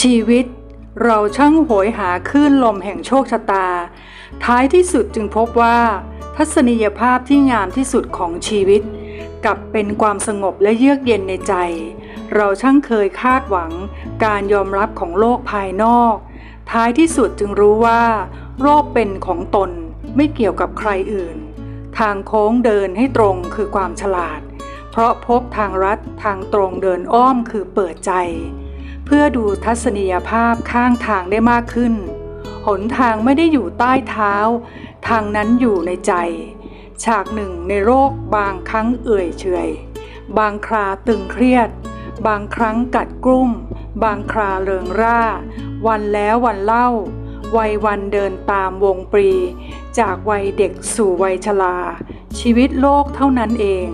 ชีวิตเราช่างโหยหาคลื่นลมแห่งโชคชะตา ท้ายที่สุดจึงพบว่า ทัศนียภาพที่งามที่สุดของชีวิต กลับเป็นความสงบและเยือกเย็นในใจ เราช่างเคยคาดหวังการยอมรับของโลกภายนอก ท้ายที่สุดจึงรู้ว่าโรคเป็นของตนไม่เกี่ยวกับใครอื่น ทางโค้งเดินให้ตรงคือความฉลาด เพราะพบทางรัดทางตรงเดินอ้อมคือเปิดใจ เพื่อดูทัศนียภาพข้างทางได้มากขึ้น หนทางไม่ได้อยู่ใต้เท้า ทางนั้นอยู่ในใจ ฉากหนึ่งในโรคบางครั้งเอื่อยเฉยบางคราตึงเครียด บางครั้งกัดกลุ้ม บางคราเริงร่า วันแล้ววันเล่า วัยวันเดินตามวงปรี จากวัยเด็กสู่วัยชราชีวิตโลกเท่านั้นเอง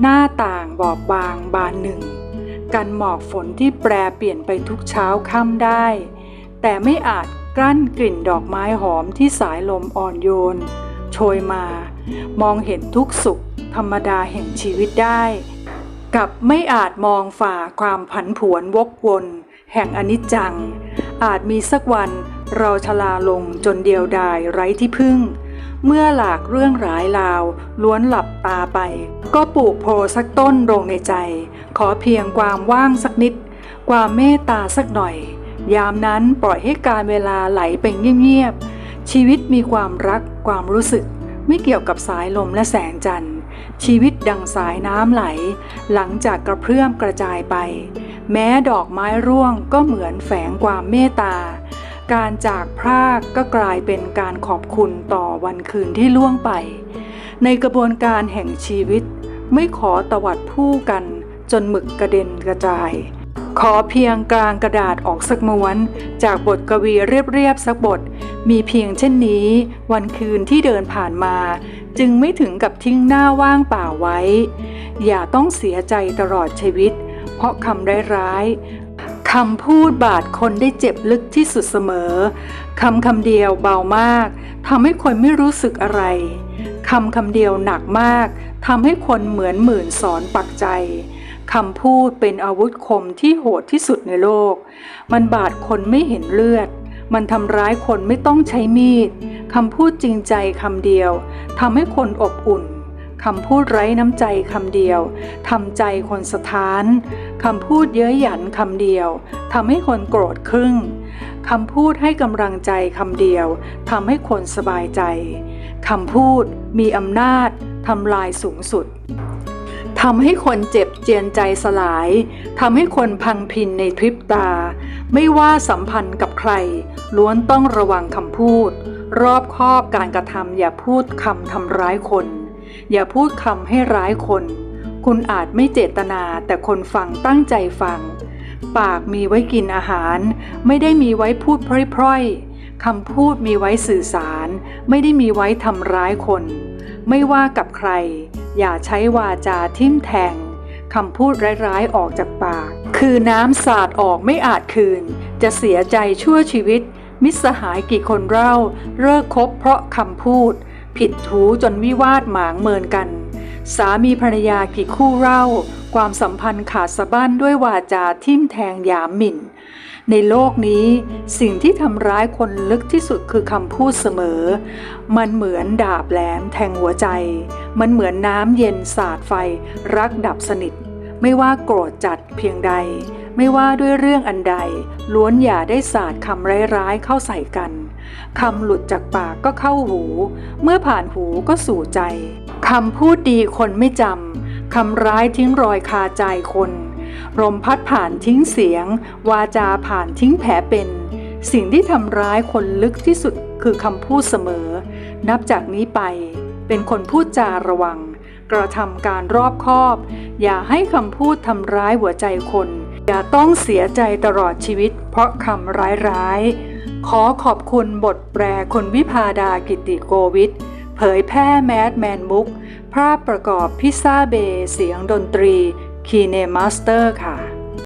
หน้าต่างบอบบางบานหนึ่ง กันหมอกฝนที่แปรเปลี่ยนไปทุกเช้าค่ำได้ แต่ไม่อาจกลั้นกลิ่นดอกไม้หอมที่สายลมอ่อนโยน โชยมา มองเห็นทุกสุขธรรมดาแห่งชีวิตได้ กับไม่อาจมองฝ่าความผันผวนวกวน แห่งอนิจจัง อาจมีสักวันเราชราลงจนเดียวดายไร้ที่พึ่ง เมื่อหลากเรื่องร้ายราว ล้วนหลับตาไป ก็ปลูกโพสักต้นลงในใจ ขอเพียงความว่างสักนิด ความเมตตาสักหน่อย ยามนั้นปล่อยให้การเวลาไหลไปเงียบๆชีวิตมีความรักความรู้สึก ไม่เกี่ยวกับสายลมและแสงจันทร์ ชีวิตดังสายน้ำไหล หลังจากกระเพื่อมกระจายไป แม้ดอกไม้ร่วงก็เหมือนแฝงความเมตตา การจากพรากก็กลายเป็นการขอบคุณต่อวันคืนที่ล่วงไป ในกระบวนการแห่งชีวิต ไม่ขอตวัดผู้กันจนหมึกกระเด็นกระจาย ขอเพียงกลางกระดาษออกสักม้วน จากบทกวีเรียบๆสักบท มีเพียงเช่นนี้ วันคืนที่เดินผ่านมา จึงไม่ถึงกับทิ้งหน้าว่างเปล่าไว้ อย่าต้องเสียใจตลอดชีวิต เพราะคำร้ายๆ คำพูดบาดคนได้เจ็บลึกที่สุดเสมอ คำคำเดียวเบามากทำให้คนไม่รู้สึกอะไร คำคำเดียวหนักมากทำให้คนเหมือนหมื่นสอนปักใจคำพูดเป็นอาวุธคมที่โหดที่สุดในโลก มันบาดคนไม่เห็นเลือด มันทำร้ายคนไม่ต้องใช้มีด คำพูดจริงใจคำเดียวทำให้คนอบอุ่น คำพูดไร้น้ำใจคำเดียวทำใจคนสถานคำพูดเย้ยหยันคำเดียวทำให้คนโกรธครึ่งคำพูดให้กำลังใจคำเดียวทำให้คนสบายใจคำพูดมีอำนาจทำลายสูงสุดทำให้คนเจ็บเจียนใจสลาย ทำให้คนพังพินในพริบตา ไม่ว่าสัมพันธ์กับใคร ล้วนต้องระวังคำพูด รอบคอบการกระทำอย่าพูดคำทำร้ายคน อย่าพูดคำให้ร้ายคน คุณอาจไม่เจตนาแต่คนฟังตั้งใจฟัง ปากมีไว้กินอาหาร ไม่ได้มีไว้พูดพร่อยๆคำพูดมีไว้สื่อสาร ไม่ได้มีไว้ทำร้ายคน ไม่ว่ากับใคร อย่าใช้วาจาทิ่มแทงคำพูดร้ายๆออกจากปาก คือน้ำสาดออกไม่อาจคืน จะเสียใจชั่วชีวิต มิตรสหายกี่คนเล่าเลิกคบเพราะคำพูด ผิดถูจนวิวาทหมางเมินกัน สามีภรรยากี่คู่เล่า ความสัมพันธ์ขาดสะบั้นด้วยวาจาทิ่มแทงหยามหมิ่น ในโลกนี้สิ่งที่ทำร้ายคนลึกที่สุดคือคำพูดเสมอ มันเหมือนดาบแหลมแทงหัวใจ มันเหมือนน้ำเย็นสาดไฟ รักดับสนิท ไม่ว่าโกรธจัดเพียงใด ไม่ว่าด้วยเรื่องอันใด ล้วนอย่าได้สาดคำร้ายๆเข้าใส่กัน คำหลุดจากปากก็เข้าหู เมื่อผ่านหูก็สู่ใจ คำพูดดีคนไม่จำ คำร้ายทิ้งรอยคาใจคนลมพัดผ่านทิ้งเสียง วาจาผ่านทิ้งแผลเป็น สิ่งที่ทำร้ายคนลึกที่สุดคือคำพูดเสมอ นับจากนี้ไป เป็นคนพูดจาระวัง กระทำการรอบคอบ อย่าให้คำพูดทำร้ายหัวใจคน อย่าต้องเสียใจตลอดชีวิต เพราะคำร้ายๆ ขอขอบคุณบทแปลคุณวิพาดากิติโกวิทเผยแพร่แมดแมนบุ๊กภาพประกอบพิซซ่าเบย์เสียงดนตรีคีเนมาสเตอร์ค่ะ